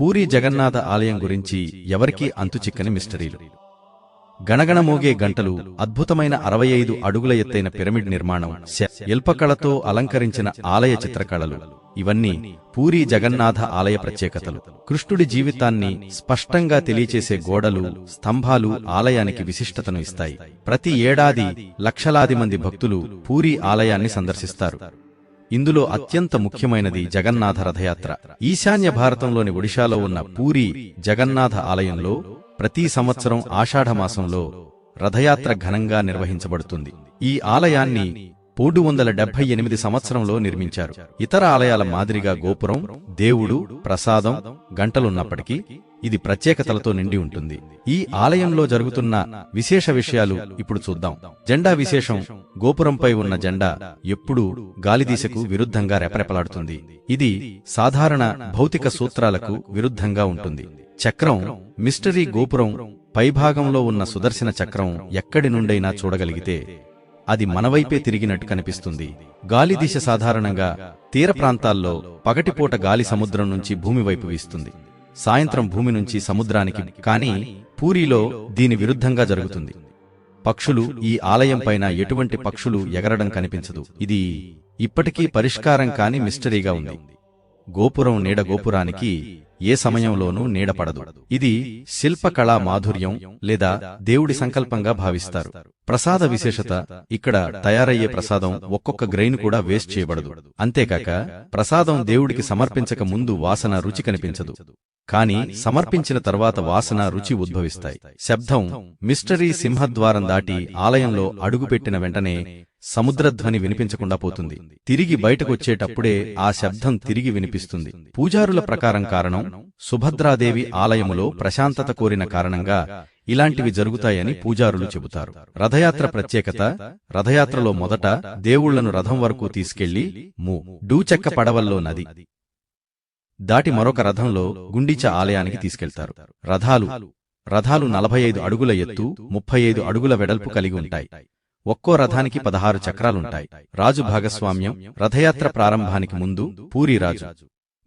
పూరి జగన్నాథ ఆలయం గురించి ఎవరికీ అంతుచిక్కని మిస్టరీలు. గణగణమోగే గంటలు అద్భుతమైన అరవై ఐదు అడుగుల ఎత్తైన పిరమిడ్ నిర్మాణం శిల్పకళతో అలంకరించిన ఆలయ చిత్రకళలు. ఇవన్నీ పూరి జగన్నాథ ఆలయ ప్రత్యేకతలు. కృష్ణుడి జీవితాన్ని స్పష్టంగా తెలియచేసే గోడలు స్తంభాలు ఆలయానికి విశిష్టతను ఇస్తాయి. ప్రతి ఏడాది లక్షలాది మంది భక్తులు పూరి ఆలయాన్ని సందర్శిస్తారు. ఇందులో అత్యంత ముఖ్యమైనది జగన్నాథ రథయాత్ర. ఈశాన్య భారతంలోని ఒడిశాలో ఉన్న పూరి జగన్నాథ ఆలయంలో ప్రతి సంవత్సరం ఆషాఢమాసంలో రథయాత్ర ఘనంగా నిర్వహించబడుతుంది. ఈ ఆలయాన్ని మూడు వందల డెబ్బై ఎనిమిది సంవత్సరంలో నిర్మించారు. ఇతర ఆలయాల మాదిరిగా గోపురం దేవుడు ప్రసాదం గంటలున్నప్పటికీ ఇది ప్రత్యేకతలతో నిండి ఉంటుంది. ఈ ఆలయంలో జరుగుతున్న విశేష విషయాలు ఇప్పుడు చూద్దాం. జెండా విశేషం గోపురంపై ఉన్న జెండా ఎప్పుడూ గాలిదీశకు విరుద్ధంగా రెపరెపలాడుతుంది. ఇది సాధారణ భౌతిక సూత్రాలకు విరుద్ధంగా ఉంటుంది. చక్రం మిస్టరీ గోపురం పైభాగంలో ఉన్న సుదర్శన చక్రం ఎక్కడి నుండైనా చూడగలిగితే అది మనవైపే తిరిగినట్టు కనిపిస్తుంది. గాలి దిశ సాధారణంగా తీర ప్రాంతాల్లో పగటిపూట గాలి సముద్రం నుంచి భూమి వైపు వీస్తుంది. సాయంత్రం భూమి నుంచి సముద్రానికి కానీ పూరిలో దీని విరుద్ధంగా జరుగుతుంది. పక్షులు ఈ ఆలయం పైన ఎటువంటి పక్షులు ఎగరడం కనిపించదు. ఇది ఇప్పటికీ పరిష్కారం కాని మిస్టరీగా ఉంది. గోపురం నీడ గోపురానికి ఏ సమయంలోనూ నీడపడదు. ఇది శిల్పకళా మాధుర్యం లేదా దేవుడి సంకల్పంగా భావిస్తారు. ప్రసాద విశేషత ఇక్కడ తయారయ్యే ప్రసాదం ఒక్కొక్క గ్రెయిన్ కూడా వేస్ట్ చేయబడదు. అంతేకాక ప్రసాదం దేవుడికి సమర్పించక ముందు వాసన రుచి కనిపించదు. కాని సమర్పించిన తర్వాత వాసన రుచి ఉద్భవిస్తాయి. శబ్దం మిస్టరీ సింహద్వారం దాటి ఆలయంలో అడుగుపెట్టిన వెంటనే సముద్రధ్వని వినిపించకుండా పోతుంది. తిరిగి బయటకొచ్చేటప్పుడే ఆ శబ్దం తిరిగి వినిపిస్తుంది. పూజారుల ప్రకారం కారణం సుభద్రాదేవి ఆలయములో ప్రశాంతత కోరిన కారణంగా ఇలాంటివి జరుగుతాయని పూజారులు చెబుతారు. రథయాత్ర ప్రత్యేకత రథయాత్రలో మొదట దేవుళ్ళను రథం వరకు తీసుకెళ్ళి మూ డూచెక్క పడవల్లో నది దాటి మరొక రథంలో గుండిచ ఆలయానికి తీసుకెళ్తారు. రథాలు రథాలు నలభై ఐదు అడుగుల ఎత్తు ముప్పై ఐదు అడుగుల వెడల్పు కలిగి ఉంటాయి. ఒక్కో రథానికి పదహారు చక్రాలుంటాయి. రాజు భాగస్వామ్యం రథయాత్ర ప్రారంభానికి ముందు పూరి రాజు.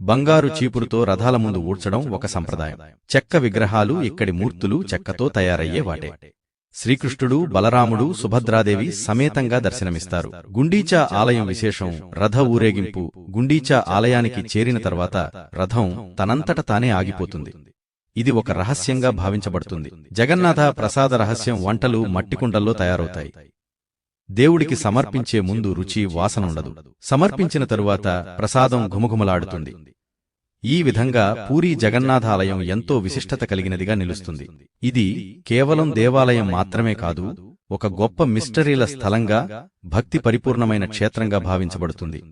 బంగారు చీపురుతో రథాల ముందు ఊడ్చడం ఒక సంప్రదాయం. చెక్క విగ్రహాలు ఇక్కడి మూర్తులు చెక్కతో తయారయ్యే వాటే. శ్రీకృష్ణుడు బలరాముడు సుభద్రాదేవి సమేతంగా దర్శనమిస్తారు. గుండీచా ఆలయం విశేషం రథ ఊరేగింపు. గుండీచా ఆలయానికి చేరిన తర్వాత రథం తనంతట తానే ఆగిపోతుంది. ఇది ఒక రహస్యంగా భావించబడుతుంది. జగన్నాథ ప్రసాద రహస్యం వంటలు మట్టికుండల్లో తయారవుతాయి. దేవుడికి సమర్పించే ముందు రుచి వాసన ఉండదు. సమర్పించిన తరువాత ప్రసాదం ఘుమఘుమలాడుతుంది. ఈ విధంగా పూరీ జగన్నాథాలయం ఎంతో విశిష్టత కలిగినదిగా నిలుస్తుంది. ఇది కేవలం దేవాలయం మాత్రమే కాదు ఒక గొప్ప మిస్టరీల స్థలంగా భక్తి పరిపూర్ణమైన క్షేత్రంగా భావించబడుతుంది.